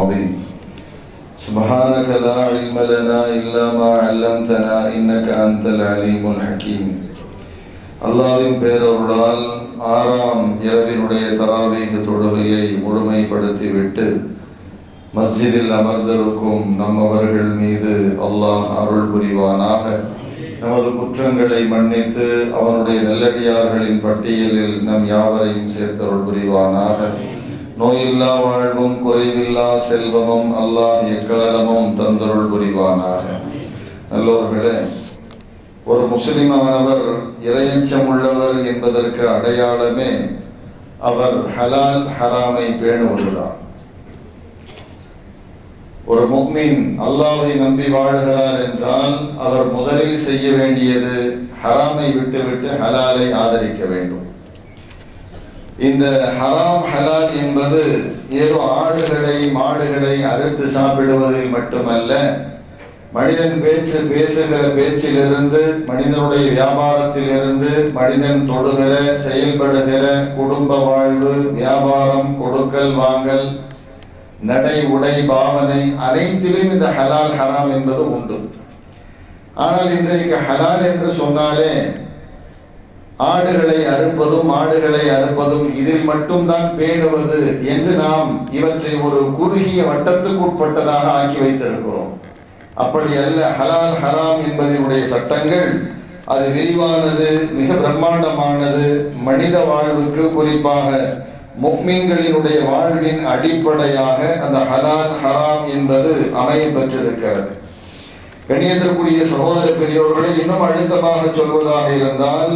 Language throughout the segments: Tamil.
عظيم سبحانك لا علم لنا إلا ما علمتنا إنك أنت العليم الحكيم அல்லாவின் பேரருளால் ஆறாம் இரவினுடைய தராவீக தொழுகையை முழுமைப்படுத்திவிட்டு மஸ்ஜிதில் அமர்ந்திருக்கும் நம்மவர்கள் மீது அல்லாஹ் அருள் புரிவானாக நமது குற்றங்களை மன்னித்து அவனுடைய நல்லடியார்களின் பட்டியலில் நம் யாவரையும் சேர்த்தருள் புரிவானாக நோயில்லா வாழ்வும் குறைவில்லா செல்வமும் அல்லாஹ் எக்காலமும் தந்தருள் புரிவானாக. நல்லவர்களே ஒரு முஸ்லிமானவர் இறையச்சம் உள்ளவர் என்பதற்கு அடையாளமே அவர் ஹலால் ஹராமை பேணுவதுதான் ஒரு முக்மின் அல்லாவை நம்பி வாழ்கிறார் என்றால் அவர் முதலில் செய்ய வேண்டியது ஹராமை விட்டுவிட்டு ஹலாலை ஆதரிக்க வேண்டும். இந்த ஹராம் ஹலால் என்பது ஏதோ ஆடுகளை மாடுகளை அறுத்து சாப்பிடுவதில் மட்டுமல்ல மனிதன் பேச்சு பேசுகிற பேச்சிலிருந்து மனிதனுடைய வியாபாரத்திலிருந்து மனிதன் தொடுகிற செயல்படுகிற குடும்ப வாழ்வு வியாபாரம் கொடுக்கல் வாங்கல் நடை உடை பாவனை அனைத்திலும் இந்த ஹலால் ஹராம் என்பது உண்டு. ஆனால் இன்றைக்கு ஹலால் என்று சொன்னாலே ஆடுகளை அறுப்பதும் ஆடுகளை அறுப்பதும் இதில் மட்டும்தான் பேணுவது என்று நாம் இவற்றை ஒரு குறுகிய வட்டத்துக்குட்பட்டதாக ஆக்கி வைத்திருக்கிறோம். அப்படி அல்ல ஹலால் ஹராம் என்பதனுடைய சட்டங்கள் அது விரிவானது மிக பிரம்மாண்டமானது மனித வாழ்வுக்கு குறிப்பாக முக்மீன்களினுடைய வாழ்வின் அடிப்படையாக அந்த ஹலால் ஹராம் என்பது அமைய பெற்றிருக்கிறது. கணியத்திற்குரிய சகோதர பெரியோர்களை இன்னும் அழுத்தமாக சொல்வதாக இருந்தால்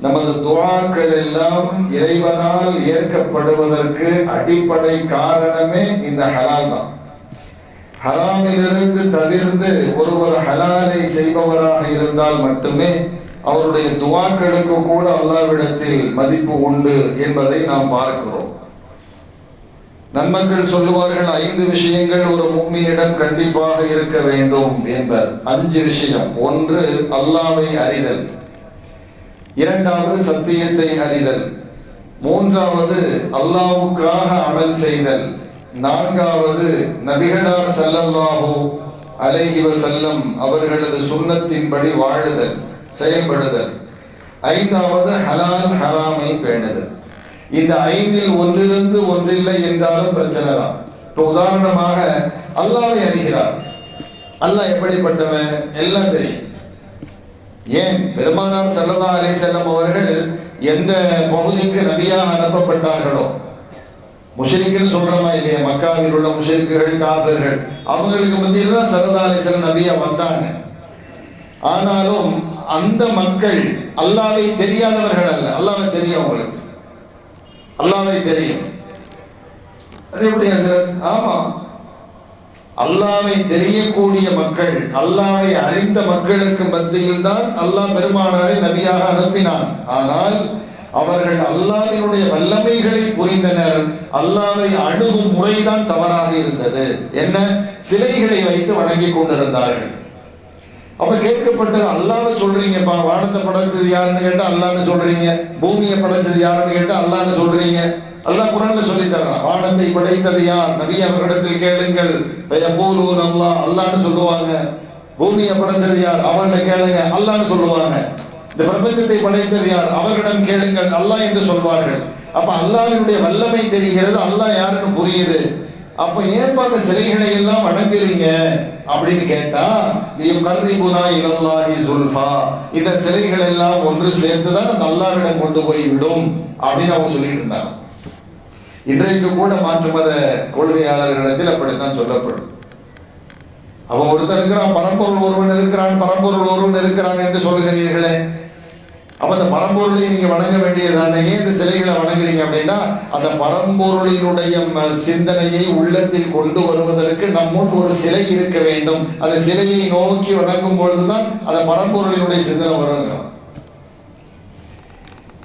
நமது துவாக்கள் எல்லாம் இறைவனால் ஏற்கப்படுவதற்கு அடிப்படை காரணமே இந்த ஹலால் தான். ஹராமிலிருந்து தவிர்ந்து ஒருவர் ஹலாலை செய்பவராக இருந்தால் மட்டுமே அவருடைய துவாக்களுக்கு கூட அல்லாவிடத்தில் மதிப்பு உண்டு என்பதை நாம் பார்க்கிறோம். நன்மக்கள் சொல்லுவார்கள் ஐந்து விஷயங்கள் ஒரு முக்மீனிடம் கண்டிப்பாக இருக்க வேண்டும் என்பர். அஞ்சு விஷயம். ஒன்று அல்லாவை அறிதல். இரண்டாவது சத்தியத்தை அறிதல். மூன்றாவது அல்லாவுக்காக அமல் செய்தல். நான்காவது நபிகடார் சல்லல்லாஹு அலைஹி செல்லம் அவர்களது சுண்ணத்தின்படி வாழுதல் செயல்படுதல். ஐந்தாவது ஹலால் ஹராமை பேணுதல். இந்த ஐந்தில் ஒன்றிலிருந்து ஒன்றில்லை என்றாலும் பிரச்சனை தான். இப்போ உதாரணமாக அல்லாவை அறிகிறார். அல்லாஹ் எப்படிப்பட்டவன்? எல்லாம் தெரியும். ஏன் பெருமானார் சல்லதா அலி செல்லம் அவர்கள் எந்த பகுதிக்கு நபியாக அனுப்பப்பட்டார்களோ? முஷரிக்குன்னு சொல்றோமா இல்லையா? மக்காவில் உள்ள முஷரிக்குகள் காஃபிர்கள். அவங்களுக்கு மத்தியில் தான் சரதா அலி செல்லம் நபியா வந்தாங்க. ஆனாலும் அந்த மக்கள் அல்லாவை தெரியாதவர்கள் அல்ல. அல்லாவை தெரியும் அவங்களுக்கு. அல்லாவை தெரியும். அது எப்படி ஆமா. அல்லாவை தெரியக்கூடிய மக்கள் அல்லாவை அறிந்த மக்களுக்கு மத்தியில் தான் அல்லாஹ் பெருமானாரை நபியாக அனுப்பினான். ஆனால் அவர்கள் அல்லாவினுடைய வல்லமைகளை புரிந்தனர். அல்லாவை அணுகும் முறைதான் தவறாக இருந்தது. என்ன? சிலைகளை வைத்து வணங்கி கொண்டிருந்தார்கள். அப்ப கேட்கப்பட்டது அல்லாவை சொல்றீங்கப்பா வானத்தை படைச்சது யாருன்னு கேட்டா அல்லான்னு சொல்றீங்க. பூமியை படைச்சது யாருன்னு கேட்டா அல்லான்னு சொல்றீங்க. அல்லாஹ் குரான்ல சொல்லி தரான் வானத்தை படைத்தது யார்? நபி அவர்களிடத்தில் கேளுங்கள். பயபூலூன் அல்லாஹ். அல்லான்னு சொல்லுவாங்க. பூமியை படைச்சது யார்? அவன்கிட்ட கேளுங்க. அல்லான்னு சொல்லுவாங்க. இந்த பிரபஞ்சத்தை படைத்தது யார்? அவர்களிடம் கேளுங்கள். அல்லாஹ் என்று சொல்வார்கள். அப்ப அல்லாஹ்வினுடைய வல்லமை தெரிகிறது அல்லாஹ் யாருன்னு புரியுது. அப்ப ஏன் அந்த சிலைகளை எல்லாம் வணங்குறீங்க அப்படின்னு கேட்டா நீ கர்ரிபுனா இலல்லாஹி சுல்ஃபா. இந்த சிலைகள் எல்லாம் ஒன்று சேர்த்துதான் அந்த அல்லாவிடம் கொண்டு போய் விடும் அப்படின்னு அவங்க சொல்லிட்டு இருந்தாங்க. இன்றைக்கு கூட மாற்று மத கொள்கையாளர்களிடத்தில் அப்படித்தான் சொல்லப்படும். அவன் ஒருத்தர் இருக்கிறான் பரம்பொருள் ஒருவன் இருக்கிறான் பரம்பொருள் ஒருவன் இருக்கிறான் என்று சொல்லுகிறீர்களே. அப்ப அந்த பரம்பொருளை நீங்க வணங்க வேண்டியதானே ஏன் இந்த சிலைகளை வணங்குறீங்க அப்படின்னா அந்த பரம்பொருளினுடைய சிந்தனையை உள்ளத்தில் கொண்டு வருவதற்கு நம்முன் ஒரு சிலை இருக்க வேண்டும். அந்த சிலையை நோக்கி வணங்கும் பொழுதுதான் அந்த பரம்பொருளினுடைய சிந்தனை வருங்கிறான்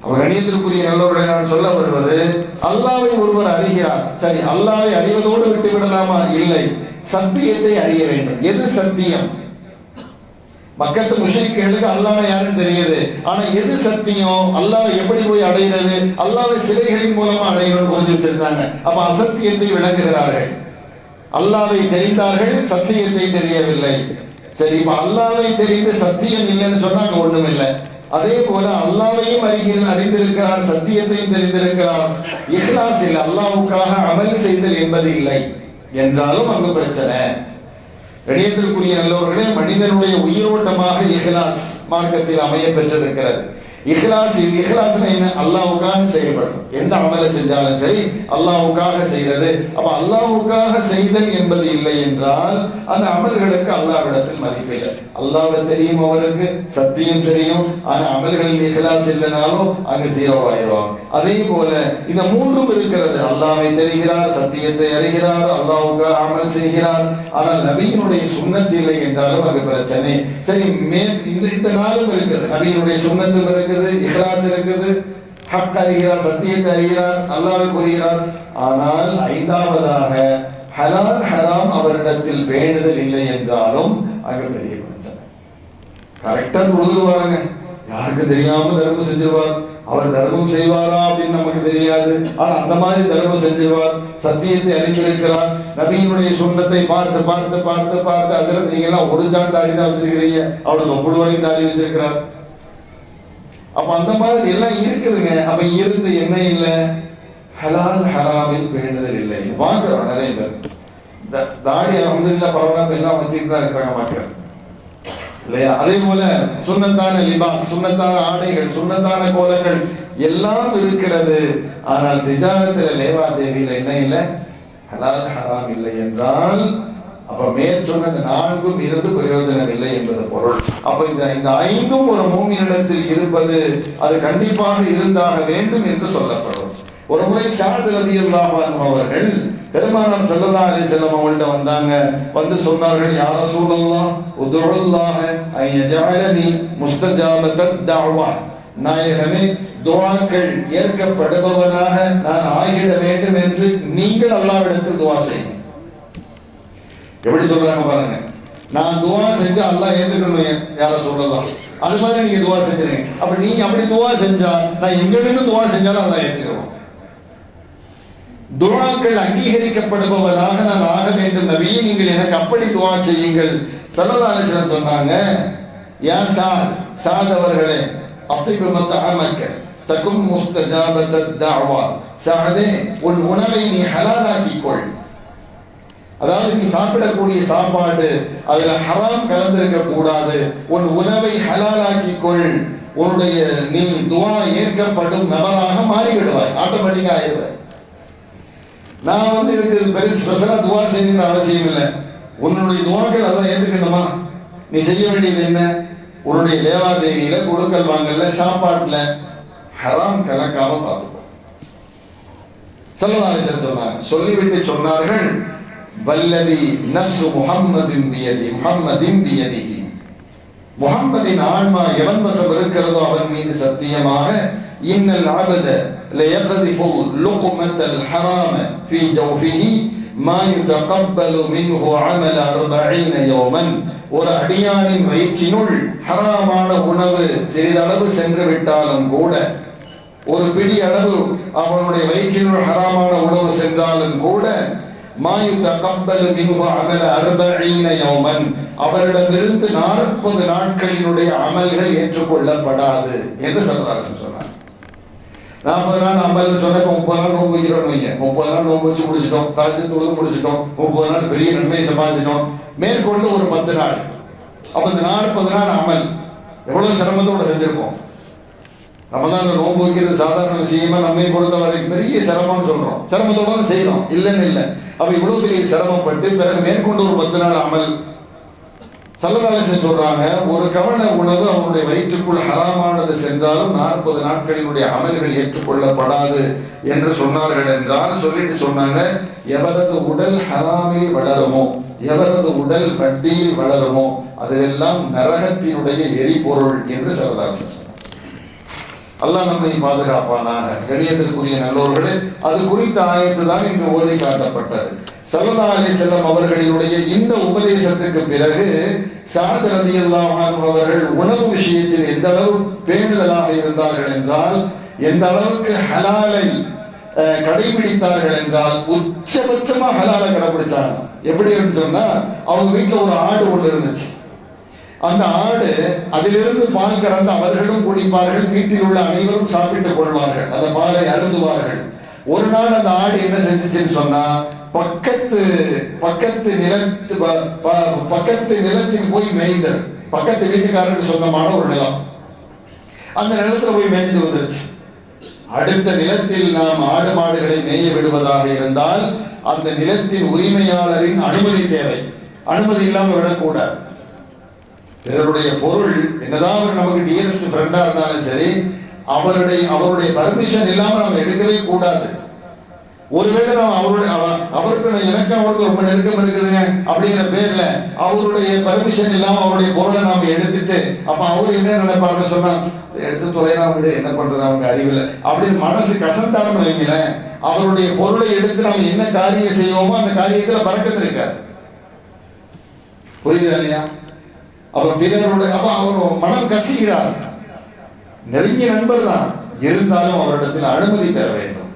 அவர் கணியத்திற்குரிய நல்லவர்களை நான் சொல்ல வருவது அல்லாவை ஒருவர் அறிகிறார். சரி அல்லாவை அறிவதோடு விட்டு விடலாமா இல்லை. சத்தியத்தை அறிய வேண்டும். எது சத்தியம்? மக்கத்து முஷரிக்குகளுக்கு அல்லாஹ் யாருன்னு தெரியுது. ஆனா எது சத்தியம் அல்லாவை எப்படி போய் அடைகிறது? அல்லாவை சிலைகளின் மூலமா அடையணும்னு புரிஞ்சு வச்சிருந்தாங்க. அப்ப அசத்தியத்தை விளங்குகிறார்கள் அல்லாவை தெரிந்தார்கள் சத்தியத்தை தெரியவில்லை. சரி இப்ப அல்லாவை தெரிந்து சத்தியம் இல்லைன்னு சொன்னா அங்க ஒண்ணும் இல்லை அதே போல அல்லாவையும் அறிகிற அறிந்திருக்கிறார் சத்தியத்தையும் தெரிந்திருக்கிறான். இஹ்லாஸ் இல்லை அல்லாவுக்காக அமல் செய்தல் என்பது இல்லை. என்றாலும் அங்கு பிரச்சனை. இணையத்திற்குரிய நல்லவர்களே மனிதனுடைய உயிரோட்டமாக இஹ்லாஸ் மார்க்கத்தில் அமைய பெற்றிருக்கிறது. இஹ்லாஸ் இது இஹ்லாஸ்னா என்ன? அல்லாவுக்காக செய்யப்படும். எந்த அமலை செஞ்சாலும் சரி அல்லாவுக்காக செய்யறது அப்ப அல்லாவுக்காக செய்தல் என்பது இல்லை என்றால் அந்த அமல்களுக்கு அல்லாவிடத்தில் மதிப்பில்லை அல்லாவை தெரியும் அவருக்கு சத்தியம் தெரியும். ஆனா அமல்களில் இஹ்லாஸ் இல்லைனாலும் அங்கு ஜீரோ அதே போல இந்த மூன்றும் இருக்கிறது. அல்லாவை தெரிகிறார் சத்தியத்தை அறிகிறார் அல்லாவுக்காக அமல் செய்கிறார். ஆனால் நபியினுடைய சுண்ணத்து இல்லை என்றாலும் அங்கு பிரச்சனை. சரி மே இந்த இந்த நாளும் இருக்கிறது நபியினுடைய சுண்ணத்தும் இருக்குது இஹ்லாஸ் இருக்குது ஹக் அறிகிறார் சத்தியத்தை அறிகிறார் அல்லாவை புரிகிறார் ஆனால் ஐந்தாவதாக ஹலால் ஹராம் அவரிடத்தில் பேணுதல் இல்லை என்றாலும் அங்கு பெரிய பிரச்சனை. கரெக்டா உழுதுவாருங்க யாருக்கு தெரியாம தர்மம் செஞ்சிருவார்? அவர் தர்மம் செய்வாரா அப்படின்னு நமக்கு தெரியாது. ஆனா அந்த மாதிரி தர்மம் செஞ்சிருவார். சத்தியத்தை அறிந்திருக்கிறார். நபியினுடைய சொன்னத்தை பார்த்து பார்த்து பார்த்து பார்த்து அதில் நீங்க எல்லாம் ஒரு ஜான் தாடி தான் வச்சிருக்கிறீங்க. அவருக்கு ஒவ்வொரு வரையும் தாடி வச்சிருக்கிறார். அப்ப அந்த மாதிரி எல்லாம் இருக்குதுங்க. அப்ப இருந்து என்ன இல்லை? ஹலால் ஹராமில் வேண்டுதல் இல்லை. வாங்குறோம் நிறைய பேர் த- தாடி அலமதுல்லா பரவாயில்ல எல்லாம் வச்சுட்டு தான் இருக்கிறாங்க பார்க்கிறேன் இல்லையா? அதே போல சுண்ணத்தான லிபாஸ் சுண்ணத்தான ஆடைகள் சுண்ணத்தான கோலங்கள் எல்லாம் இருக்கிறது. ஆனால் திஜாரத்தில் லேவா தேவியில் என்ன இல்லை? ஹலால் ஹராம் இல்லை என்றால் அப்ப மேல் சொன்ன இந்த நான்கும் இருந்து பிரயோஜனம் இல்லை என்பது பொருள். அப்ப இந்த இந்த ஐந்தும் ஒரு மூமியிடத்தில் இருப்பது அது கண்டிப்பாக இருந்தாக வேண்டும் என்று சொல்லப்படும். ஒரு முறை சாரதி ரதி அவர்கள் பெருமானார் ஸல்லல்லாஹு அலி செல்லம் அவங்கள்ட்ட வந்தாங்க. வந்து சொன்னார்கள் யார சூழல்லாம் உதுரல்லாக ஐ யஜஅலனி முஸ்தஜாபத்தத் நாயகமே துவாக்கள் ஏற்கப்படுபவனாக நான் ஆகிட வேண்டும் என்று நீங்கள் அல்லாவிடத்தில் துவா செய்யும் எப்படி சொல்றாங்க பாருங்க? நான் துவா செஞ்சு அல்லாஹ் ஏத்துக்கணும் யார சொல்றதா? அது மாதிரி நீங்க துவா செஞ்சுறீங்க அப்ப நீங்க அப்படி துவா செஞ்சா நான் எங்க நின்று துவா செஞ்சாலும் அல்லா ஏத்துக்கிறோம். துவாக்கள் அங்கீகரிக்கப்படுபவராக நான் ஆக வேண்டும். நபியே நீங்கள் எனக்கு அப்படி துவா செய்யுங்கள். சல்லல்லாஹு சொன்னாங்க யா சாத் சாத் அவர்களே அத்திபு மத்த ஆமக்க தக்கும் முஸ்தஜாபத்த தாவா சாதே உன் உணவை நீ ஹலாலாக்கிக் கொள். அதாவது நீ சாப்பிடக்கூடிய சாப்பாடு அதுல ஹராம் கலந்திருக்க கூடாது. உன் உணவை ஹலாலாக்கிக் கொள் உன்னுடைய நீ துவா ஏற்கப்படும் நபராக மாறிவிடுவாய். ஆட்டோமேட்டிக்கா ஆயிடுவாய். நான் வந்து இதுக்கு பெரிய ஸ்பெஷலா துவா செய்யணும்னு அவசியம் இல்லை. உன்னுடைய துவாக்கள் அதான் ஏற்றுக்கணுமா நீ செய்ய வேண்டியது என்ன? உன்னுடைய லேவாதேவியில கொடுக்கல் வாங்கல சாப்பாட்டுல. ஹராம் கலக்காம பார்த்துக்கோ. சொல்லலாம் சொன்னாங்க. சொல்லிவிட்டு சொன்னார்கள். வல்லதி நப்சு முஹம்மதின் பியதி முகம்மதின் பியதிஹி. முஹம்மதின் ஆன்மா எவன் வசம் இருக்கிறதோ அவன் மீது சத்தியமாக இன்னல் அபத லயகதிஃபு லுக்மத்தல் ஹராம ஃபீ ஜௌஃபிஹி மா யுதகப்பலு மின்ஹு அமல 40 யௌமன். ஒரு அடியானின் வயிற்றினுள் ஹராமான உணவு சிறிதளவு சென்று விட்டாலும் கூட ஒரு பிடி அளவு அவனுடைய வயிற்றினுள் ஹராமான உணவு சென்றாலும் கூட அவரிடமிருந்து நாற்பது நாட்களினுடைய அமல்கள் ஏற்றுக்கொள்ளப்படாது என்று சரதாசன் சொன்னார். நாற்பது நாள் அமல் சொன்னப்ப முப்பது நாள் நோன்பு வைக்கிறோம் வைங்க. முப்பது நாள் நோன்பு வச்சு முடிச்சிட்டோம். தாஜ் தொழுது முடிச்சிட்டோம். முப்பது நாள் பெரிய நன்மையை சம்பாதிச்சிட்டோம். மேற்கொண்டு ஒரு பத்து நாள். அப்ப இந்த நாற்பது நாள் அமல். எவ்வளவு சிரமத்தோட செஞ்சிருப்போம். ரமதான் நோன்பு வைக்கிறது சாதாரண விஷயமா நம்மை பொறுத்த வரைக்கும் பெரிய சிரமம்னு சொல்றோம். சிரமத்தோட தான் செய்யறோம் இல்லைன்னு இல்லை. அப்ப இவ்வளவு பெரிய சிரமப்பட்டு பிறகு மேற்கொண்டு ஒரு பத்து நாள் அமல். சல்லதாலேசன் சொல்றாங்க ஒரு கவன உணவு அவனுடைய வயிற்றுக்குள் ஹராமானது சென்றாலும் நாற்பது நாட்களினுடைய அமல்கள் ஏற்றுக்கொள்ளப்படாது என்று சொன்னார்கள் என்றால் சொல்லிட்டு சொன்னாங்க. எவரது உடல் ஹராமில் வளருமோ எவரது உடல் வட்டியில் வளருமோ அதுவெல்லாம் நரகத்தினுடைய எரிபொருள் என்று சரதாசன் சொன்னார் அல்லாஹ் நம்மை பாதுகாப்பானாக. கணியத்திற்குரிய நல்லோர்களே அது குறித்த ஆயத்து தான் இன்று ஓதி காட்டப்பட்டது. சல்லா அலி செல்லம் அவர்களினுடைய இந்த உபதேசத்துக்கு பிறகு சாத் ரதி அவர்கள் உணவு விஷயத்தில் எந்த அளவு பேணுதலாக இருந்தார்கள் என்றால் எந்த அளவுக்கு ஹலாலை கடைபிடித்தார்கள் என்றால் உச்சபட்சமா ஹலாலை கடைபிடிச்சாங்க. எப்படி இருக்குன்னு சொன்னா அவங்க வீட்டில் ஒரு ஆடு ஒன்று இருந்துச்சு. அந்த ஆடு அதிலிருந்து பால் கறந்து அவர்களும் குடிப்பார்கள் வீட்டில் உள்ள அனைவரும் சாப்பிட்டுக் கொள்வார்கள் அந்த பாலை அருந்துவார்கள். ஒரு நாள் அந்த ஆடு என்ன செஞ்சிச்சுன்னு சொன்னா பக்கத்து பக்கத்து நிலத்து ப- பக்கத்து நிலத்தில் போய் மேய்ந்தது. பக்கத்து வீட்டுக்காரருக்கு சொந்தமான ஒரு நிலம். அந்த நிலத்துல போய் மேய்ந்து வந்துருச்சு. அடுத்த நிலத்தில் நாம் ஆடு மாடுகளை மேய விடுவதாக இருந்தால் அந்த நிலத்தின் உரிமையாளரின் அனுமதி தேவை. அனுமதி இல்லாமல் விடக்கூடாது. பிறருடைய பொருள் என்னதான் அவர் நமக்கு டியரஸ்ட் ஃப்ரெண்டா இருந்தாலும் சரி அவருடைய அவருடைய பர்மிஷன் இல்லாம நம்ம எடுக்கவே கூடாது. ஒருவேளை நாம் அவருடைய அவருக்கு எனக்கு அவருக்கு ரொம்ப நெருக்கம் இருக்குதுங்க அப்படிங்கிற பேர்ல அவருடைய பர்மிஷன் இல்லாம அவருடைய பொருளை நாம எடுத்துட்டு அப்ப அவர் என்ன நினைப்பாருன்னு சொன்னா எடுத்து தொலைனா விடு என்ன பண்றது அவங்க அறிவில் அப்படின்னு மனசு கசந்தாருன்னு வைங்களேன் அவருடைய பொருளை எடுத்து நாம் என்ன காரியம் செய்வோமோ அந்த காரியத்துல பறக்கத்து இருக்காது புரியுதா இல்லையா? அப்ப பிறருடைய அப்ப அவர் மனம் கசிகிறார். நெருங்கிய நண்பர் தான் இருந்தாலும் அவரிடத்தில் அனுமதி பெற வேண்டும்.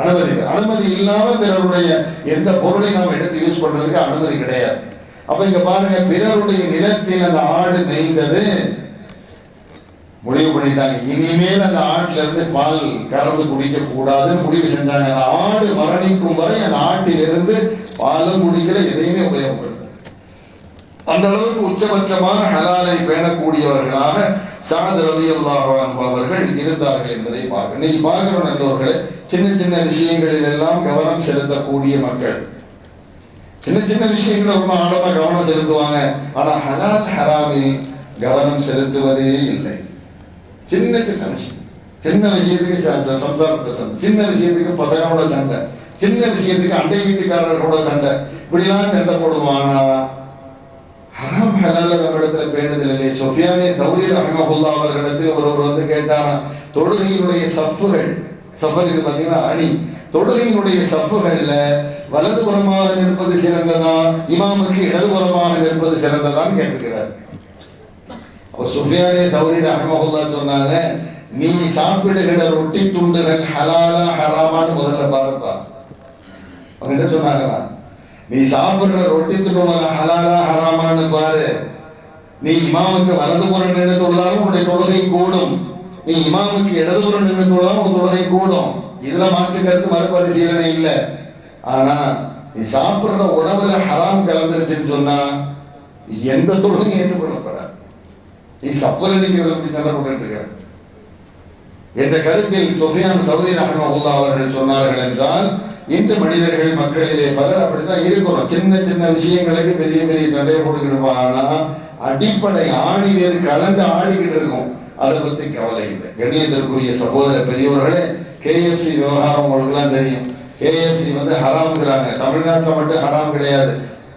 அனுமதி அனுமதி இல்லாம பிறருடைய எந்த பொருளை நம்ம எடுத்து யூஸ் பண்றதுக்கு அனுமதி கிடையாது. அப்ப இங்க பாருங்க பிறருடைய நிலத்தில் அந்த ஆடு மேய்ந்தது. முடிவு பண்ணிட்டாங்க. இனிமேல் அந்த ஆட்டுல இருந்து பால் கறந்து குடிக்க கூடாதுன்னு முடிவு செஞ்சாங்க. அந்த ஆடு மரணிக்கும் வரை அந்த ஆட்டிலிருந்து பாலும் குடிக்கல எதையுமே உபயோகப்படுது அந்த அளவுக்கு உச்சபட்சமான ஹலாலை பேணக்கூடியவர்களாக சாத் ரலியல்லாஹு அவர்கள் இருந்தார்கள் என்பதை பார்க்க. இன்னைக்கு பார்க்கிற நல்லவர்களே சின்ன சின்ன விஷயங்களில் எல்லாம் கவனம் செலுத்தக்கூடிய மக்கள். சின்ன சின்ன விஷயங்கள் ரொம்ப ஆழமா கவனம் செலுத்துவாங்க. ஆனா ஹலால் ஹராமில் கவனம் செலுத்துவதே இல்லை. சின்ன சின்ன விஷயம். சின்ன விஷயத்துக்கு சம்சாரத்தை சண்டை. சின்ன விஷயத்துக்கு பசங்களோட சண்டை. சின்ன விஷயத்துக்கு அண்டை வீட்டுக்காரர்களோட சண்டை. இப்படிலாம் சண்டை போடுவாங்கன்னா ஹராம் ஹலால நம்மிடத்துல பேணுதல் இல்லை சொஃபியானே தௌரி ரஹமகுல்லா அவர்களிடத்தில் ஒருவர் வந்து கேட்டாராம் தொழுகையினுடைய சஃப்புகள் சஃபர் இது பார்த்தீங்கன்னா அணி தொழுகையினுடைய சஃப்புகள்ல வலதுபுறமாக நிற்பது சிறந்ததா? இமாமுக்கு இடதுபுறமாக நிற்பது சிறந்ததான்னு கேட்டுக்கிறார் அப்ப சுஃபியானே தௌரி ரஹமகுல்லா சொன்னாங்க நீ சாப்பிடுகிற ரொட்டி துண்டுகள் ஹலாலா ஹராமான்னு முதல்ல பாருப்பா. அவங்க என்ன சொன்னாங்களா நீ சாப்பிடுற ரொட்டி துண்டுவல ஹலாலா ஹராமான்னு பாரு. நீ இமாமுக்கு வலதுபுறம் நின்று தொழுதாலும் உன்னுடைய தொழுகை கூடும். நீ இமாமுக்கு இடதுபுறம் நின்று தொழுதாலும் உன் தொழுகை கூடும். இதுல மாற்று கருத்து மறுபரிசீலனை இல்லை. ஆனா நீ சாப்பிடுற உணவுல ஹராம் கலந்துருச்சுன்னு சொன்னா எந்த தொழுகையும் ஏற்றுக்கொள்ளப்படாது. நீ சப்பல் நிற்கிறத பத்தி சண்டை போட்டுட்டு இருக்கிற என்ற கருத்தில் சுஃபியான் சவுதி ரஹமகுல்லா அவர்கள் சொன்னார்கள் என்றால் இந்து மனிதர்கள் மக்களிலே பலர் அப்படித்தான் இருக்கிறோம் சின்ன சின்ன விஷயங்களுக்கு பெரிய பெரிய சண்டையை போட்டுக்கிட்டு ஆனா அடிப்படை ஆணி கலந்து ஆடிக்கிட்டு இருக்கும். அதை பத்தி கவலை இல்லை. கணியத்திற்குரிய சகோதர பெரியவர்களே கேஎஃப்சி விவகாரம் உங்களுக்குலாம் தெரியும். கேஎஃப்சி வந்து ஹராம்ங்கிறாங்க. தமிழ்நாட்டில் மட்டும் ஹராம் கிடையாது.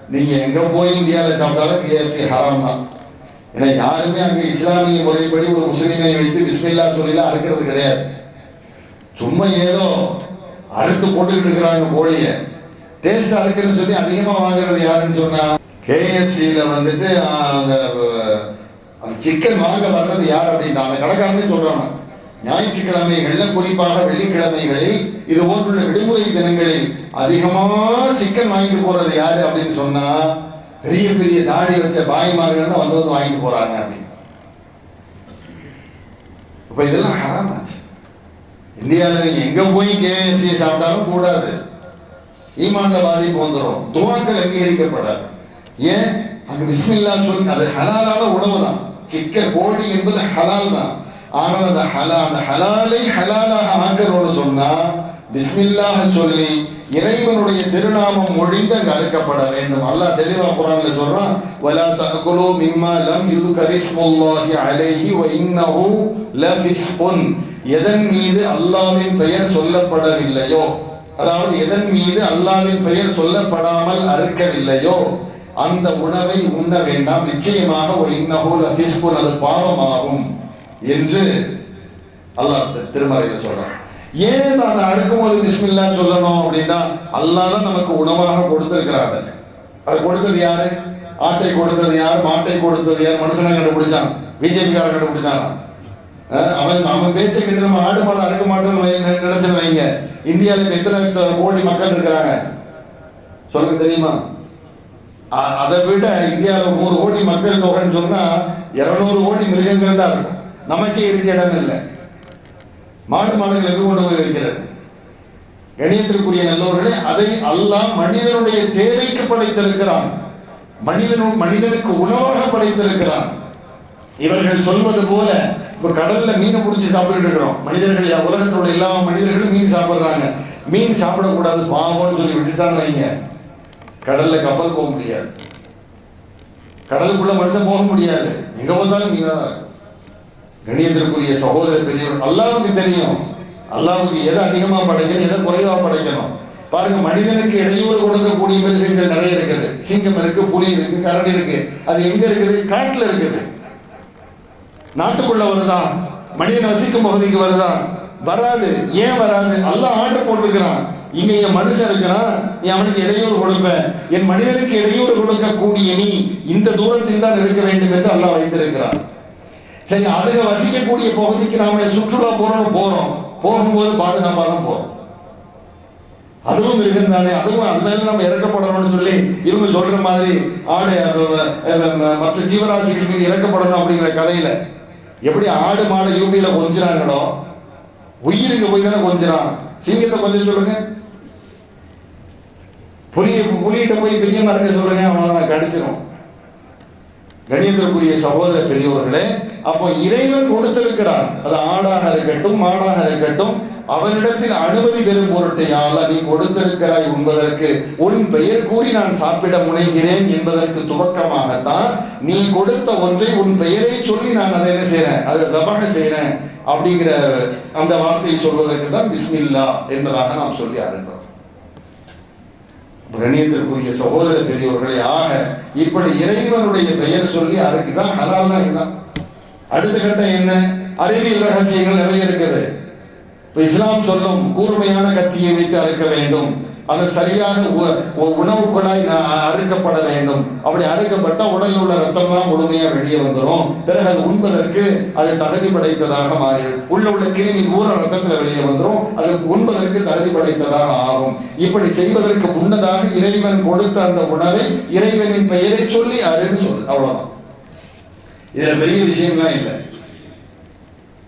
நீங்க எங்க போய் இந்தியாவில் சாப்பிட்டாலும் கேஎஃப்சி ஹராம் தான். ஏன்னா யாருமே அங்கே இஸ்லாமிய முறைப்படி ஒரு முஸ்லீமை வைத்து பிஸ்மில்லா சொல்லிலாம் அறுக்கிறது கிடையாது. சும்மா ஏதோ அறுத்து போட்டுக்கிட்டு இருக்கிறாங்க கோழிய. டேஸ்ட் அறுக்குன்னு சொல்லி அதிகமா வாங்குறது யாருன்னு சொன்னா கேஎஃப்சியில வந்துட்டு அந்த அந்த சிக்கன் வாங்க வர்றது யார் அப்படின்னா அந்த கடைக்காரனே சொல்றாங்க ஞாயிற்றுக்கிழமைகள்ல குறிப்பாக வெள்ளிக்கிழமைகளில் இது போன்றுள்ள விடுமுறை தினங்களில் அதிகமா சிக்கன் வாங்கிட்டு போறது யாரு அப்படின்னு சொன்னா பெரிய பெரிய தாடி வச்ச பாய்மார்கள் தான் வந்து வந்து வாங்கிட்டு போறாங்க அப்படின்னு. இப்ப இதெல்லாம் ஆச்சு. இந்தியாவில் நீங்கள் எங்கே போய் கேஎஃப்சி சாப்பிட்டாலும் கூடாது ஈமான்ல பாதிப்பு வந்துடும் துவாக்கள் அங்கீகரிக்கப்படாது. ஏன்? அங்கு பிஸ்மில்லா சொல்லி அது ஹலாலான உணவு தான். சிக்கன் கோழி என்பது ஹலால் தான். ஆனால் அந்த ஹலா அந்த ஹலாலை ஹலாலாக ஆக்கணும்னு சொன்னால் பிஸ்மில்லாக சொல்லி இறைவனுடைய திருநாமம் ஒழிந்து அங்கு அறுக்கப்பட வேண்டும். அல்லாஹ் தெளிவா குரான்ல சொல்றான் வலா தகுலு மிம்மா லம் யுது கரிஸ்முல்லாஹி அலைஹி வ இன்னஹு லஃபிஸ்குன் எதன் மீது அல்லாவின் பெயர் சொல்லப்படவில்லையோ? அதாவது எதன் மீது அல்லாவின் பெயர் சொல்லப்படாமல் அறுக்கவில்லையோ? அந்த உணவை உண்ண வேண்டாம். நிச்சயமாக ஒரு இன்னஹு லஃபிஸ்குன் அது பாவமாகும் என்று அல்லாஹ் திருமறையில் திருமறையில சொல்றான். ஏன் அதை அறுக்கும்போது பிஸ்மில்லா சொல்லணும் அப்படின்னா அல்லாஹ் தான் நமக்கு உணவாக கொடுத்திருக்கிறாங்க. அது கொடுத்தது யாரு? ஆட்டை கொடுத்தது யார்? மாட்டை கொடுத்தது யார்? மனுஷனை கண்டுபிடிச்சான். பிஜேபிக்காரன் கண்டுபிடிச்சானா? அவன் அவன் பேச்சை கேட்டு நம்ம ஆடு மாடு அறுக்க மாட்டோம்னு நினைச்சு வைங்க. இந்தியாவில் இப்போ எத்தனை கோடி மக்கள் இருக்கிறாங்க? சொல்லுங்க தெரியுமா? அதை விட இந்தியாவில் நூறு கோடி மக்கள் தொகைன்னு சொன்னால் இரநூறு கோடி மிருகங்கள் தான் இருக்கும். நமக்கே இருக்க இடம் இல்லை. மாடு மாடுகள் எங்கு கொண்டு போய் வைக்கிறது? கணியத்திற்குரிய நல்லவர்களே அதை எல்லாம் மனிதனுடைய தேவைக்கு படைத்திருக்கிறான். மனிதனு மனிதனுக்கு உணவாக படைத்திருக்கிறான். இவர்கள் சொல்வது போல இப்போ கடலில் மீனை பிடிச்சி சாப்பிட்டுட்டு இருக்கிறோம். மனிதர்கள் யா- உள்ள எல்லா மனிதர்களும் மீன் சாப்பிட்றாங்க. மீன் சாப்பிடக்கூடாது பாவம்னு சொல்லி விட்டுட்டான்னு வைங்க. கடலில் கப்பல் போக முடியாது. கடலுக்குள்ள மனுஷன் போக முடியாது. எங்க வந்தாலும் மீனாக தான் இருக்கும். கணியத்திற்குரிய சகோதர பெரியவர் அல்லாவுக்கு தெரியும். அல்லாவுக்கு எதை அதிகமாக படைக்கணும் எதை குறைவாக படைக்கணும். பாருங்க மனிதனுக்கு இடையூறு கொடுக்கக்கூடிய மிருகங்கள் நிறைய இருக்குது. சிங்கம் இருக்கு புலி இருக்கு கரடி இருக்கு. அது எங்க இருக்குது? காட்டுல இருக்குது. நாட்டுக்குள்ள வருதா? மனிதன் வசிக்கும் பகுதிக்கு வருதா? வராது. ஏன் வராது? எல்லாம் ஆண்டு போட்டிருக்கிறான். இங்க என் மனுஷன் இருக்கிறான். நீ அவனுக்கு இடையூறு கொடுப்ப. என் மனிதனுக்கு இடையூறு கொடுக்கக்கூடிய நீ இந்த தூரத்தில் தான் இருக்க வேண்டும் என்று அல்லாஹ் வைத்திருக்கிறான். சரி அதுக வசிக்கக்கூடிய பகுதிக்கு நாம சுற்றுலா போறோம் போறோம். போகும்போது பாதுகாப்பாக தான் போறோம். அதுவும் மிருகம் அதுவும் அது மேல நம்ம இறக்கப்படணும்னு சொல்லி இவங்க சொல்ற மாதிரி ஆடு மற்ற ஜீவராசிகள் மீது இறக்கப்படணும் அப்படிங்கிற கதையில எப்படி ஆடு மாடு யூபியில கொஞ்சிறாங்களோ உயிருக்கு போய் தானே கொஞ்சிறான். சிங்கத்தை கொஞ்சம் சொல்லுங்க. புலி புலிகிட்ட போய் பெரிய இருக்க சொல்லுங்க அவ்வளோதான் கடிச்சிடும் கணியத்திற்குரிய சகோதர பெரியவர்களே அப்போ இறைவன் கொடுத்திருக்கிறான். அது ஆடாக இருக்கட்டும் மாடாக இருக்கட்டும் அவனிடத்தில் அனுமதி பெறும் பொருட்டையால் நீ கொடுத்திருக்கிறாய் உண்பதற்கு உன் பெயர் கூறி நான் சாப்பிட முனைகிறேன் என்பதற்கு துவக்கமாகத்தான் நீ கொடுத்த ஒன்றை உன் பெயரை சொல்லி நான் அதை என்ன செய்யறேன் அதை தபக செய்யறேன் அப்படிங்கிற அந்த வார்த்தையை சொல்வதற்கு தான் பிஸ்மில்லா என்பதாக நாம் சொல்லி ஆரம்பிக்கிறோம். கணியத்திற்குரிய சகோதர பெரியவர்களே ஆக இப்படி இறைவனுடைய பெயர் சொல்லி அதுக்கு தான் ஹலால்னா இதுதான் அடுத்த கட்டம் என்ன? அறிவியல் ரகசியங்கள் நிறைய இருக்குது. இப்ப இஸ்லாம் சொல்லும் கூர்மையான கத்தியை வைத்து அழைக்க வேண்டும். அது சரியான உணவு குழாய் அறுக்கப்பட வேண்டும். அப்படி அறுக்கப்பட்ட உடலில் உள்ள ரத்தம்லாம் முழுமையா வெளியே வந்துடும் பிறகு அது உண்பதற்கு அது தகுதி படைத்ததாக மாறிடும். உள்ள உள்ள கிருமி ஊற ரத்தத்துல வெளியே வந்துடும் அது உண்பதற்கு தகுதி படைத்ததாக ஆகும். இப்படி செய்வதற்கு முன்னதாக இறைவன் கொடுத்த அந்த உணவை இறைவனின் பெயரை சொல்லி அருன்னு சொல்லு அவ்வளவுதான். இதுல பெரிய விஷயம்லாம் இல்லை.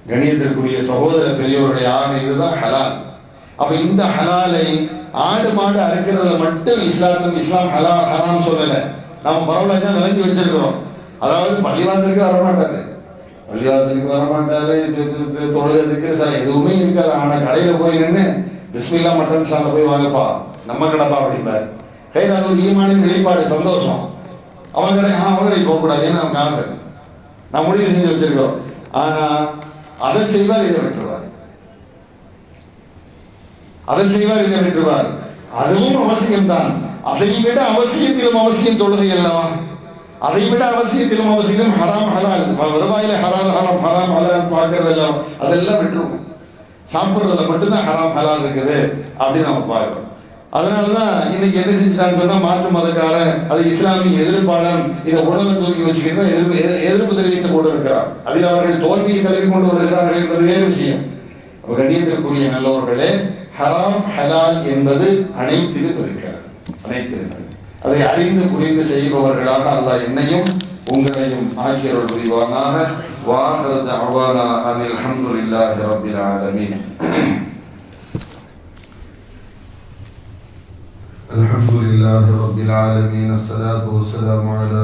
கணியத்திற்குரிய சகோதர பெரியவருடைய ஆணை இதுதான் ஹலால். அப்ப இந்த ஹலாலை ஆடு மாடு அறுக்கிறதுல மட்டும் இஸ்லாத்தும் இஸ்லாம் ஹலா ஹராம் சொல்லல. நம்ம பரவாயில்ல தான் விளங்கி வச்சிருக்கிறோம். அதாவது பள்ளிவாசலுக்கு வரமாட்டாரு. பள்ளிவாசலுக்கு வரமாட்டாரு இது- தொழுகிறதுக்கு சில எதுவுமே இருக்காது. ஆனா கடையில போய் நின்று பிஸ்மில்லா மட்டன் சாலை போய் வாங்கப்பா நம்ம கடப்பா அப்படிம்பாரு. கையில் அது ஒரு ஈமானின் வெளிப்பாடு சந்தோஷம். அவன் கடை ஆ அவன் போகக்கூடாது ஏன்னா அவன் காவல் நான் முடிவு செஞ்சு வச்சிருக்கோம் ஆனா அதை செய்வார் இதை விட்டுருவோம் அதை செய்வார் இதை விட்டுவார் அதுவும் அவசியம்தான். அதை விட அவசியத்திலும் அவசியம் தொழுகை அல்லவா? அதை விட அவசியத்திலும் அவசியம் ஹராம் ஹலால். வருவாயில ஹலால் ஹராம் ஹராம் ஹலால் பார்க்கறது எல்லாம் அதெல்லாம் விட்டுருவோம். சாப்பிட்றதுல மட்டும்தான் ஹராம் ஹலால் இருக்குது அப்படின்னு நம்ம பார்க்கணும் அதனாலதான் இன்னைக்கு என்ன செஞ்சான்னு சொன்னா மாற்று மதக்காரன் அது இஸ்லாமிய எதிர்ப்பாளன் இதை உணவை தூக்கி வச்சுக்கிட்டு எதிர்ப்பு எதிர்ப்பு தெரிவித்து கொண்டு இருக்கிறார் அதில் அவர்கள் தோல்வியை தழுவி கொண்டு வருகிறார்கள் என்பது வேறு விஷயம். அப்ப கண்ணியத்திற்குரிய நல்லவர்களே ஹராம் ஹலால் என்பது அனைத்திலும் இருக்கிறது அனைத்திலும் இருக்கிறது. அதை அறிந்து புரிந்து செய்பவர்களாக அல்லாஹ் என்னையும் உங்களையும் ஆகியோர் புரிவானாக வாஹரத் அவானா அனில் அல்ஹம்துலில்லாஹி ரப்பில் ஆலமீன் الحمد لله رب العالمين الصلاة والسلام على